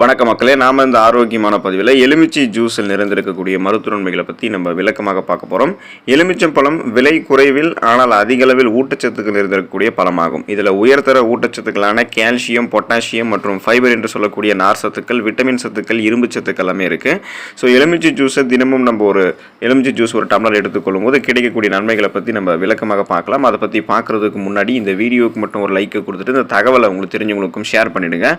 வணக்க மக்களே நாம் இந்த ஆரோக்கியமான பதிவில் எலுமிச்சை ஜூஸில் நிறைந்திருக்கக்கூடிய மருத்துவன்மைகளை பற்றி நம்ம விளக்கமாக பார்க்க போகிறோம் எலுமிச்சம் பழம் விலை குறைவில் ஆனால் அதிக அளவில் ஊட்டச்சத்துக்கள் நிறைந்திருக்கக்கூடிய பழமாகும். இதில் உயர்தர ஊட்டச்சத்துக்களான கால்சியம் பொட்டாசியம் மற்றும் ஃபைபர் என்று சொல்லக்கூடிய நார் சத்துக்கள் விட்டமின் சத்துக்கள் இரும்பு சத்துக்கள் எல்லாமே இருக்குது ஸோ எலுமிச்சை ஜூஸை தினமும் நம்ம ஒரு எலுமிச்சை ஜூஸ் ஒரு டம்ளர் எடுத்துக்கொள்ளும் போது கிடைக்கக்கூடிய நன்மைகளை பற்றி நம்ம விளக்கமாக பார்க்கலாம். அதை பற்றி பார்க்குறதுக்கு முன்னாடி இந்த வீடியோவுக்கு மட்டும் ஒரு லைக்கை கொடுத்துட்டு இந்த தகவலை உங்களுக்கு தெரிஞ்சவங்களுக்கும் ஷேர் பண்ணிவிடுங்க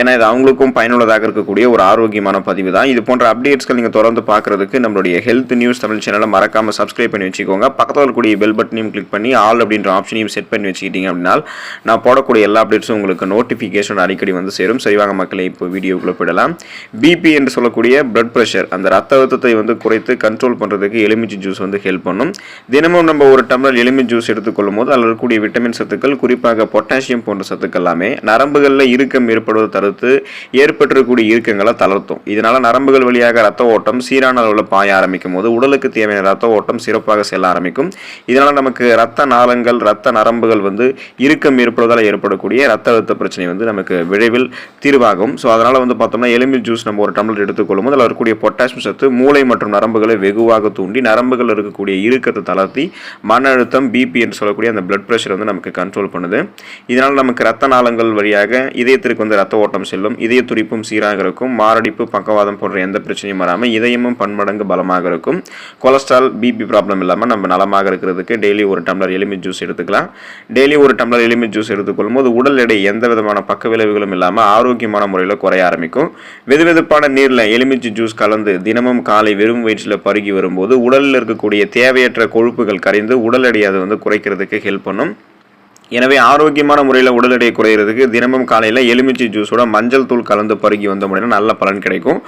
ஏன்னா இது அவங்களுக்கும் பயனுள்ளதாக இருக்கக்கூடிய ஒரு ஆரோக்கியமான பதிவு தான். இது போன்ற அப்டேட்ஸ்கள் நீங்கள் தொடர்ந்து பார்க்குறதுக்கு நம்மளுடைய ஹெல்த் நியூஸ் தமிழ் சேனலை மறக்காமல் சப்ஸ்கிரைப் பண்ணி வச்சுக்கோங்க. பக்கத்தில் இருக்கக்கூடிய பெல் பட்டனையும் கிளிக் பண்ணி ஆல் அப்படின்ற ஆப்ஷனையும் செட் பண்ணி வச்சுக்கிட்டீங்க அப்படின்னா நான் போடக்கூடிய எல்லா அப்டேட்ஸும் உங்களுக்கு நோட்டிஃபிகேஷன் அடிக்கடி வந்து சேரும். சரிவாங்க மக்களை இப்போ வீடியோக்குள்ளே போயிடலாம். பிபி என்று சொல்லக்கூடிய பிளட் ப்ரெஷர் அந்த ரத்த அழுத்தத்தை வந்து குறைத்து கண்ட்ரோல் பண்ணுறதுக்கு எலுமிச்சை ஜூஸ் வந்து ஹெல்ப் பண்ணும். தினமும் நம்ம ஒரு டம்ளர் எலுமிச்சை ஜூஸ் எடுத்துக்கொள்ளும் போது அதில் இருக்கக்கூடிய விட்டமின் சத்துக்கள் குறிப்பாக பொட்டாசியம் போன்ற சத்துக்கள் எல்லாமே நரம்புகளில் இறுக்கம் ஏற்படுவதை தடுத்து ஏற்பட்டிருக்கக்கூடிய இறுக்கங்களை தளர்த்தும். இதனால நரம்புகள் வழியாக ரத்த ஓட்டம் சீரான அளவில் பாய ஆரம்பிக்கும் போது உடலுக்கு தேவையான ரத்த ஓட்டம் சிறப்பாக செல்ல ஆரம்பிக்கும். இதனால நமக்கு ரத்த நாளங்கள் ரத்த நரம்புகள் வந்து இறுக்கம் இருப்பதால் ஏற்படக்கூடிய ரத்த அழுத்த பிரச்சனை வந்து நமக்கு விரைவில் தீர்வாகும். ஸோ அதனால வந்து பார்த்தோம்னா எலும்பி ஜூஸ் நம்ம ஒரு டம்ளர் எடுத்துக்கொள்ளும் போது அதில் இருக்கக்கூடிய பொட்டாசியம் சத்து மூளை மற்றும் நரம்புகளை வெகுவாக தூண்டி நரம்புகள் இருக்கக்கூடிய இறுக்கத்தை தளர்த்தி மன அழுத்தம் பிபி என்று சொல்லக்கூடிய அந்த பிளட் ப்ரெஷர் வந்து நமக்கு கண்ட்ரோல் பண்ணுது. இதனால் நமக்கு ரத்த நாளங்கள் வழியாக இதயத்திற்கு வந்து ரத்த ஓட்டம் செல்லும் இதய உறுப்புக்கும் சீராக இருக்கும் மாரடைப்பு பக்கவாதம் போன்ற எந்த பிரச்சனையும் வராமல் இதயமும் பன்மடங்கு பலமாக இருக்கும். கொலஸ்ட்ரால் பிபி ப்ராப்ளம் இல்லாமல் நம்ம நலமாக இருக்கிறதுக்கு டெய்லி ஒரு டம்ளர் எலுமி ஜூஸ் எடுத்துக்கலாம். டெய்லி ஒரு டம்ளர் எலுமிச்சை ஜூஸ் எடுத்துக்கொள்ளும் போது உடல் எடை எந்த விதமான பக்க விளைவுகளும் இல்லாமல் ஆரோக்கியமான முறையில் குறைய ஆரம்பிக்கும். வெதுவெதுப்பான நீரில் எலுமிச்சை ஜூஸ் கலந்து தினமும் காலை வெறும் வயிற்றில் பருகி வரும்போது உடலில் இருக்கக்கூடிய தேவையற்ற கொழுப்புகள் கரைந்து உடல் எடையை அது வந்து குறைக்கிறதுக்கு ஹெல்ப் பண்ணும். எனவே ஆரோக்கியமான முறையில் உடல் எடை குறையிறதுக்கு தினமும் காலையில் எலுமிச்சை ஜூஸோட மஞ்சள் தூள் கலந்து பருகி வந்தோம் அப்படின்னா நல்ல பலன் கிடைக்கும்.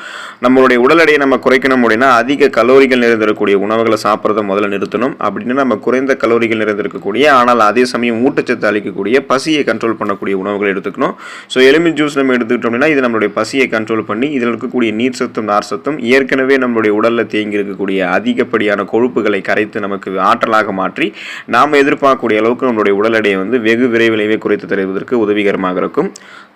நம்மளுடைய உடல் எடையை நம்ம குறைக்கணும் அப்படின்னா அதிக கலோரிகள் நிறைந்திருக்கக்கூடிய உணவுகளை சாப்பிட்றத முதல்ல நிறுத்தணும். அப்படின்னு நம்ம குறைந்த கலோரிகள் நிறைந்திருக்கக்கூடிய ஆனால் அதே சமயம் ஊட்டச்சத்து அளிக்கக்கூடிய பசியை கண்ட்ரோல் பண்ணக்கூடிய உணவுகளை எடுத்துக்கணும். ஸோ எலுமிச்சை ஜூஸ் நம்ம எடுத்துக்கிட்டோம் அப்படின்னா இது நம்மளுடைய பசியை கண்ட்ரோல் பண்ணி இதில் இருக்கக்கூடிய நீர் சத்தும் நார் சத்தும் ஏற்கனவே நம்மளுடைய உடலில் தேங்கி இருக்கக்கூடிய அதிகப்படியான கொழுப்புகளை கரைத்து நமக்கு ஆற்றலாக மாற்றி நாம் எதிர்பார்க்கக்கூடிய அளவுக்கு நம்மளுடைய உடல் எடையை வந்து வெகு விரைவிலேயே குறைத்து தருவதற்கு உதவிகரமாக இருக்கும்.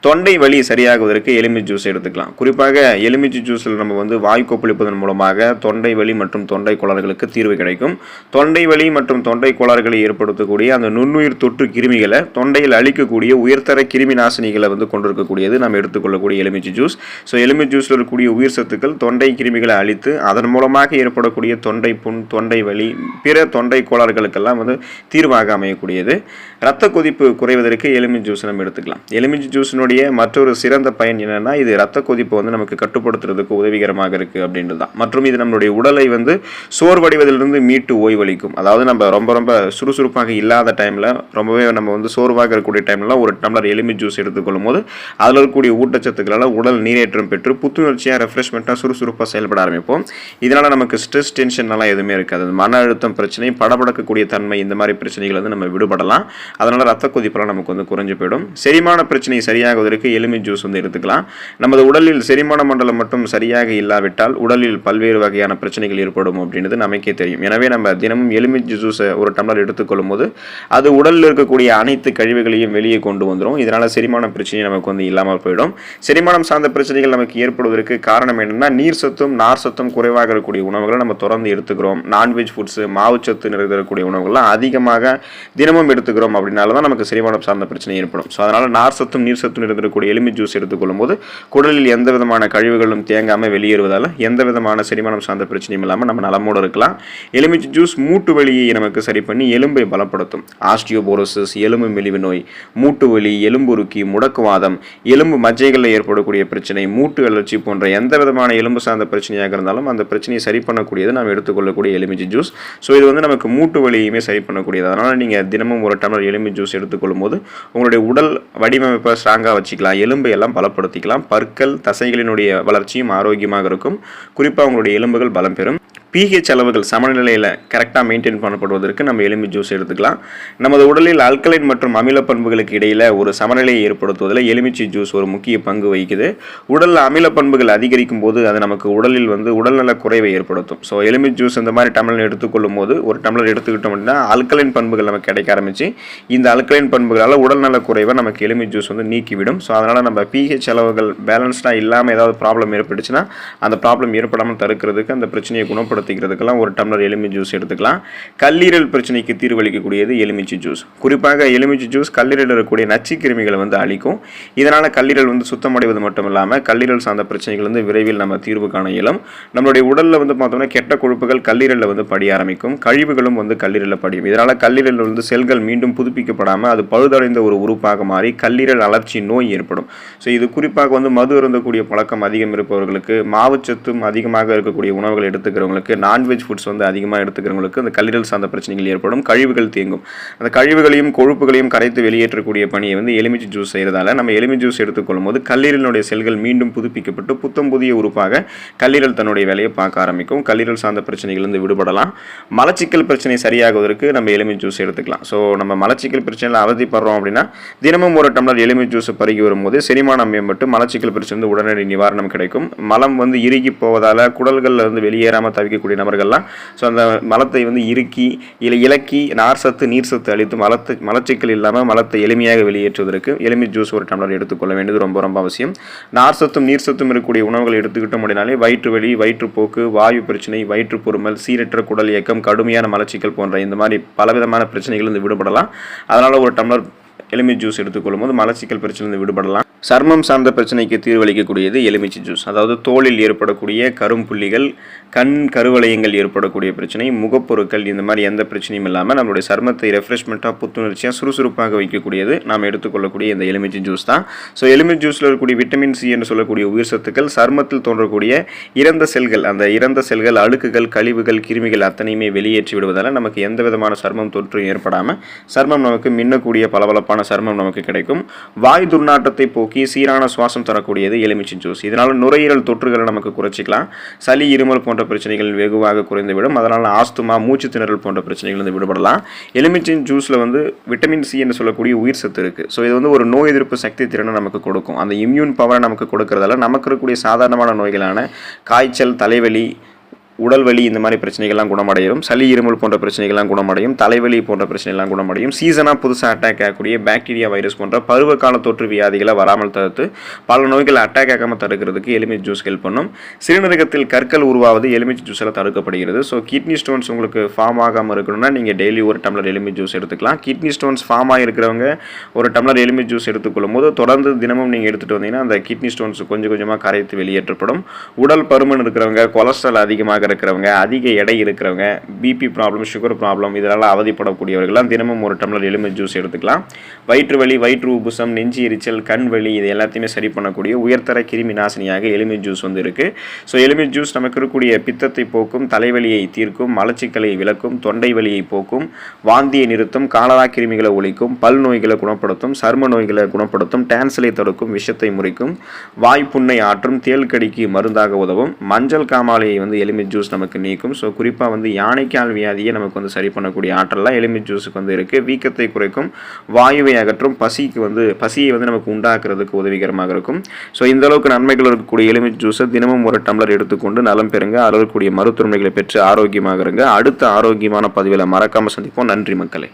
தொண்டை வலி சரியாகுவதற்கு எலுமிச்சை ஜூஸ் எடுத்துக்கலாம். குறிப்பாக எலுமிச்சை ஜூஸில் நம்ம வந்து வாய் கொப்பளிப்பதன் மூலமாக தொண்டை வலி மற்றும் தொண்டை கோளாறுகளுக்கு தீர்வு கிடைக்கும். தொண்டை வலி மற்றும் தொண்டை கோளாறுகளை ஏற்படுத்தக்கூடிய அந்த நுண்ணுயிர் தொற்று கிருமிகளை தொண்டையில் அழிக்கக்கூடிய உயர்தர கிருமி நாசினிகளை வந்து கொண்டிருக்கக்கூடியது நம்ம எடுத்துக்கொள்ளக்கூடிய எலுமிச்சை ஜூஸ் ஸோ எலுமிச்சை ஜூஸில் இருக்கக்கூடிய உயிர் சத்துக்கள் தொண்டை கிருமிகளை அழித்து அதன் மூலமாக ஏற்படக்கூடிய தொண்டை புண் தொண்டை வலி பிற தொண்டை கோளாறுகளுக்கெல்லாம் வந்து தீர்வாக அமையக்கூடியது. இரத்த கொதிப்பு குறைவதற்கு எலுமிச்சை ஜூஸ் நம்ம எடுத்துக்கலாம். எலுமிச்சை ஜூஸினுடைய மற்றொரு சிறந்த பயன் என்னென்னா இது இரத்த கொதிப்பை வந்து நமக்கு கட்டுப்படுத்துறதுக்கு உதவிகரமாக இருக்குது அப்படின்றது தான். மற்றும் இது நம்மளுடைய உடலை வந்து சோர்வடைவதிலிருந்து மீட்டு ஓய்வளிக்கும். அதாவது நம்ம ரொம்ப ரொம்ப சுறுசுறுப்பாக இல்லாத டைமில் ரொம்பவே நம்ம வந்து சோர்வாக இருக்கக்கூடிய டைம்லாம் ஒரு டம்ளர் எலுமிச்சை ஜூஸ் எடுத்துக்கொள்ளும் போது அதில் இருக்கக்கூடிய ஊட்டச்சத்துக்களால் உடல் நீரேற்றம் பெற்று புத்துணர்ச்சியாக ரெஃப்ரெஷ்மெண்ட்டாக சுறுசுறுப்பாக செயல்பட ஆரம்பிப்போம். இதனால் நமக்கு ஸ்ட்ரெஸ் டென்ஷன் எல்லாம் எதுவுமே இருக்காது. மன அழுத்தம் பிரச்சனை படபடக்கக்கூடிய தன்மை இந்த மாதிரி பிரச்சனைகள் வந்து நம்ம விடுபடலாம். அதனால் ரத்த கொதிப்பெல்லாம் நமக்கு வந்து குறைஞ்சு போயிடும். செரிமான பிரச்சனை சரியாகுவதற்கு எலுமி ஜூஸ் வந்து எடுத்துக்கலாம். நமது உடலில் செரிமான மண்டலம் மட்டும் சரியாக இல்லாவிட்டால் உடலில் பல்வேறு வகையான பிரச்சனைகள் ஏற்படும் அப்படின்றது நமக்கே தெரியும். எனவே நம்ம தினமும் எலுமிச்சை ஜூஸை ஒரு டம்ளர் எடுத்துக்கொள்ளும் போது அது உடலில் இருக்கக்கூடிய அனைத்து கழிவுகளையும் வெளியே கொண்டு வந்துடும் இதனால் செரிமான பிரச்சனை நமக்கு வந்து இல்லாமல் போயிடும். செரிமானம் சார்ந்த பிரச்சனைகள் நமக்கு ஏற்படுவதற்கு காரணம் என்னென்னா நீர் சத்தும் நார் சத்தும் குறைவாக இருக்கக்கூடிய உணவுகளை நம்ம தொடர்ந்து எடுத்துக்கிறோம். நான்வெஜ் ஃபுட்ஸு மாவுச்சத்து நிறைந்திருக்கக்கூடிய உணவுகள்லாம் அதிகமாக தினமும் எடுத்துக்கிறோம் அப்படின்னால தான் நமக்கு செரிமானம் சார்ந்த பிரச்சனை ஏற்படும். ஸோ அதனால் நார் சத்தும் நீர் சத்தும் இருக்கக்கூடிய எலுமி ஜூஸ் எடுத்துக்கொள்ளும் போது குடலில் எந்த விதமான கழிவுகளும் தேங்காமல் வெளியேறுவதால் எந்த விதமான செரிமானம் சார்ந்த பிரச்சனையும் இல்லாமல் நம்ம நலமோடு இருக்கலாம். எலுமிச்சை ஜூஸ் மூட்டு வலியை நமக்கு சரி பண்ணி எலும்பை பலப்படுத்தும். ஆஸ்டியோபோரோசிஸ் எலும்பு மெலிவு நோய் மூட்டு வலி எலும்புருக்கி முடக்குவாதம் எலும்பு மஜ்ஜைகளில் ஏற்படக்கூடிய பிரச்சனை மூட்டு அழற்சி போன்ற எந்த விதமான எலும்பு சார்ந்த பிரச்சனையாக இருந்தாலும் அந்த பிரச்சனையை சரி பண்ணக்கூடியது நாம் எடுத்துக்கொள்ளக்கூடிய எலுமிச்சை ஜூஸ் ஸோ இது வந்து நமக்கு மூட்டு வலியுமே சரி பண்ணக்கூடியது. அதனால் நீங்கள் தினமும் ஒரு டம்ளர் எலுமிச்சை ஜூஸ் எடுத்துக்கொள்ளும் போது உங்களுடைய உடல் வடிவமைப்பை ஸ்ட்ராங்காக வச்சுக்கலாம். எலும்பை எல்லாம் பலப்படுத்திக்கலாம். பற்கள் தசைகளினுடைய வளர்ச்சியும் ஆரோக்கியமாக இருக்கும். குறிப்பாக உங்களுடைய எலும்புகள் பலம் பெறும். பிஹெச் அளவுகள் சமநிலையில் கரெக்டாக மெயின்டைன் பண்ணப்படுவதற்கு நம்ம எலும்பி ஜூஸ் எடுத்துக்கலாம். நமது உடலில் அல்கலைன் மற்றும் அமில பண்புகளுக்கு இடையில் ஒரு சமநிலையை ஏற்படுத்துவதில் எலுமிச்சை ஜூஸ் ஒரு முக்கிய பங்கு வகிக்குது. உடலில் அமில பண்புகள் அதிகரிக்கும் போது அது நமக்கு உடலில் வந்து உடல்நல குறைவை ஏற்படுத்தும். ஸோ எலுமி ஜூஸ் இந்த மாதிரி டம்ளர் எடுத்துக்கொள்ளும் போது ஒரு டம்ளர் எடுத்துக்கிட்டோம் அப்படின்னா அல்கலைன் பண்புகள் நமக்கு கிடைக்க ஆரம்பிச்சு இந்த அல்கலைன் பண்புகளால் உடல்நல குறைவை நமக்கு எலுமி ஜூஸ் வந்து நீக்கிவிடும். ஸோ அதனால் நம்ம பிஹெச் அளவுகள் பேலன்ஸ்டாக இல்லாமல் ஏதாவது ப்ராப்ளம் ஏற்பட்டுச்சுன்னா அந்த ப்ராப்ளம் ஏற்படாமல் தடுக்கிறதுக்கு அந்த பிரச்சனையை குணப்படுத்திக்கிறதுக்கெல்லாம் ஒரு டம்ளர் எலுமிச்சை ஜூஸ் எடுத்துக்கலாம். கல்லீரல் பிரச்சனைக்கு தீர்வளிக்கக்கூடியது எலுமிச்சை ஜூஸ். குறிப்பாக எலுமிச்சை ஜூஸ் கல்லீரலில் இருக்கக்கூடிய நச்சு கிருமிகளை வந்து அழிக்கும். இதனால் கல்லீரல் வந்து சுத்தமடைவது மட்டும் இல்லாமல் கல்லீரல் சார்ந்த பிரச்சனைகள் வந்து விரைவில் நம்ம தீர்வு காண இயலும். நம்மளுடைய உடலில் வந்து பார்த்தோம்னா கெட்ட கொழுப்புகள் கல்லீரலில் வந்து படிய ஆரம்பிக்கும். கழிவுகளும் வந்து கல்லீரலில் படியும். இதனால் கல்லீரலில் வந்து செல்கள் மீண்டும் புதுப்பிக்கப்படாமல் அது பழுதடைந்த ஒரு உறுப்பாக மாறி கல்லீரல் அலர்ச்சி நோய் ஏற்படும். ஸோ இது குறிப்பாக வந்து மது அருந்தக்கூடிய பழக்கம் அதிகம் இருப்பவர்களுக்கு மாவுச்சத்தும் அதிகமாக இருக்கக்கூடிய உணவுகள் எடுத்துக்கிறவங்களுக்கு நான்வெஜ் ஃபுட்ஸ் வந்து அதிகமாக எடுத்துக்கிறவங்களுக்கு அந்த கல்லீரல் சார்ந்த பிரச்சனைகள் ஏற்படும் கழிவுகள் தேங்கும். அந்த கழிவுகளையும் கொழுப்புகளையும் கரைத்து வெளியேற்றக்கூடிய பணியை வந்து எலுமிச்சை ஜூஸ் செய்கிறதால நம்ம எலுமிச்சை ஜூஸ் எடுத்துக்கொள்ளும் போது கல்லீரலினுடைய செல்கள் மீண்டும் புதுப்பிக்கப்பட்டு புத்தம் புதிய உறுப்பாக கல்லீரல் தன்னுடைய வேலையை பார்க்க ஆரம்பிக்கும். கல்லீரல் சார்ந்த பிரச்சனைகளிலிருந்து விடுபடலாம். மலச்சிக்கல் பிரச்சனை சரியாகுவதற்கு நம்ம எலுமிச்சை ஜூஸ் எடுத்துக்கலாம். ஸோ நம்ம மலச்சிக்கல் பிரச்சனையில் அவதிப்படுறோம் அப்படின்னா தினமும் ஒரு டம்ளர் எலுமிச்சை ஜூஸ் பருகி வரும்போது செரிமானம் மேம்பட்டு மலச்சிக்கல் பிரச்சனை வந்து உடனடி நிவாரணம் கிடைக்கும். மலம் வந்து இறுகி போவதால் குடல்களில் இருந்து வெளியேறாமல் இருக்கக்கூடிய நபர்கள்லாம். ஸோ அந்த மலத்தை வந்து இறுக்கி இல்லை இலக்கி நார் சத்து நீர் சத்து அளித்து மலத்து மலச்சிக்கல் இல்லாமல் மலத்தை எளிமையாக வெளியேற்றுவதற்கு எலுமி ஜூஸ் ஒரு டம்ளர் எடுத்துக்கொள்ள வேண்டியது ரொம்ப ரொம்ப அவசியம். நார் சத்தும் நீர் சத்தும் இருக்கக்கூடிய உணவுகளை எடுத்துக்கிட்டோம் அப்படின்னாலே வயிற்று வலி வயிற்றுப்போக்கு வாயு பிரச்சனை வயிற்று பொறுமல் சீரற்ற குடல் இயக்கம் கடுமையான மலச்சிக்கல் போன்ற இந்த மாதிரி பலவிதமான பிரச்சனைகள் இருந்து விடுபடலாம். அதனால் ஒரு டம்ளர் எலுமி ஜூஸ் எடுத்துக்கொள்ளும் போது மலச்சிக்கல் பிரச்சனை விடுபடலாம். சர்மம் சார்ந்த பிரச்சனைக்கு தீர்வளிக்கக்கூடியது எலுமிச்சை ஜூஸ். அதாவது தோலில் ஏற்படக்கூடிய கரும்புள்ளிகள் கண் கருவளையங்கள் ஏற்படக்கூடிய பிரச்சனை முகப்பொருட்கள் இந்த மாதிரி எந்த பிரச்சனையும் இல்லாமல் நம்மளுடைய சர்மத்தை ரெஃப்ரெஷ்மெண்ட்டாக புத்துணர்ச்சியாக சுறுசுறுப்பாக வைக்கக்கூடியது நாம் எடுத்துக்கொள்ளக்கூடிய இந்த எலுமிச்சை ஜூஸ் தான். ஸோ எலுமிச்சை ஜூஸில் இருக்கக்கூடிய விட்டமின் சி என்று சொல்லக்கூடிய உயிர் சத்துக்கள் சர்மத்தில் தோன்றக்கூடிய இறந்த செல்கள் அந்த இறந்த செல்கள் அழுக்குகள் கழிவுகள் கிருமிகள் அத்தனையுமே வெளியேற்றி விடுவதால் நமக்கு எந்த விதமான சர்மம் தொற்றும் ஏற்படாமல் சர்மம் நமக்கு மின்னக்கூடிய பளபளப்பான சர்மம் நமக்கு கிடைக்கும். வாய் துர்நாற்றத்தை போக்கி சீரான சுவாசம் தரக்கூடியது எலுமிச்சை ஜூஸ். இதனால் நுரையீரல் தொற்றுகளை நமக்கு குறைச்சிக்கலாம். சளி இருமல் போன்ற பிரச்சனைகள் வெகுவாக குறைந்துவிடும். அதனால் ஆஸ்துமா மூச்சு திணறல் போன்ற பிரச்சனைகள் வந்து விடுபடலாம். எலுமிச்சை ஜூஸில் வந்து விட்டமின் சி என்று சொல்லக்கூடிய உயிர் சத்து இருக்குது ஸோ இது வந்து ஒரு நோய் எதிர்ப்பு சக்தி திறனை நமக்கு கொடுக்கும். அந்த இம்யூன் பவரை நமக்கு கொடுக்கறதால நமக்கு இருக்கக்கூடிய சாதாரணமான நோய்களான காய்ச்சல் தலைவலி உடல் வலி இந்த மாதிரி பிரச்சனைகள்லாம் குணமடையும் சளி இருமல் போன்ற பிரச்சனைகள்லாம் குணமடையும் தலைவலி போன்ற பிரச்சனைகள்லாம் குணமடையும். சீசனாக புதுசாக அட்டாக் ஆகக்கூடிய பாக்டீரியா வைரஸ் போன்ற பருவகால தொற்று வியாதிகளை வராமல் தடுத்து பல நோய்களை அட்டாக் ஆகாமல் தடுக்கிறதுக்கு எலுமிச் ஜூஸ் ஹெல்ப் பண்ணும். சிறுநீரகத்தில் கற்கள் உருவாவது எலுமிச்சை ஜூஸில் தடுக்கப்படுகிறது. ஸோ கிட்னி ஸ்டோன்ஸ் உங்களுக்கு ஃபார்ம் ஆகாமல் இருக்கணும்னா நீங்கள் டெய்லி ஒரு டம்ளர் எலுமிச் ஜூஸ் எடுத்துக்கலாம். கிட்னி ஸ்டோன்ஸ் ஃபார்ம் ஆகிருக்கிறவங்க ஒரு டம்ளர் எலுமிச் ஜூஸ் எடுத்துக்கொள்ளும் போது தொடர்ந்து தினமும் நீங்கள் எடுத்துகிட்டு வந்தீங்கன்னா அந்த கிட்னி ஸ்டோன்ஸ் கொஞ்சம் கொஞ்சமாக கரைத்து வெளியேற்றப்படும். உடல் பருமன் இருக்கிறவங்க கொலஸ்ட்ரால் அதிகமாக இருக்கிறவங்க அதிக எடை இருக்கிறவங்க பிபி ப்ராப்ளம் சுகர் ப்ராப்ளம் இதனால் அவதிப்படக்கூடியவர்கள்லாம் தினமும் ஒரு டம்ளர் எலுமிச்சை ஜூஸ் எடுத்துக்கலாம். வயிற்று வலி வயிற்று உபுசம் நெஞ்சு எரிச்சல் கண் வலி இது எல்லாத்தையுமே சரி பண்ணக்கூடிய உயர்தர கிருமி நாசினியாக எலுமிச்சை ஜூஸ் வந்து இருக்குது ஸோ எலுமிச்சை ஜூஸ் நமக்கு இருக்கக்கூடிய பித்தத்தை போக்கும் தலைவலியை தீர்க்கும் மலச்சிக்கலை விளக்கும் தொண்டை வலியை போக்கும் வாந்தியை நிறுத்தும் காலரா கிருமிகளை ஒழிக்கும் பல் நோய்களை குணப்படுத்தும் சர்ம நோய்களை குணப்படுத்தும் டான்சலை தடுக்கும் விஷத்தை முறிக்கும் வாய்ப்புண்ணை ஆற்றும் தேல் கடிக்கு மருந்தாக உதவும் மஞ்சள் காமாலையை வந்து எலுமிச்சை ஜூஸ் நமக்கு நீக்கும். ஸோ குறிப்பாக வந்து யானைக்கால் வியாதியை நமக்கு வந்து சரி பண்ணக்கூடிய ஆற்றலாம் எலுமிச்சை ஜூஸுக்கு வந்து இருக்குது வீக்கத்தை குறைக்கும் வாயுவை அகற்றும் பசிக்கு வந்து பசியை வந்து நமக்கு உண்டாக்குறதுக்கு உதவிகரமாக இருக்கும். ஸோ இந்த அளவுக்கு நன்மைகள் இருக்கக்கூடிய எலுமிச்சை ஜூஸை தினமும் ஒரு டம்ளர் எடுத்துக்கொண்டு நலம் பெறுங்க. அதில் இருக்கக்கூடிய மருத்துவமைகளை பெற்று ஆரோக்கியமாக இருங்க. அடுத்த ஆரோக்கியமான பதிவில் மறக்காமல் சந்திப்போம். நன்றி மக்களே.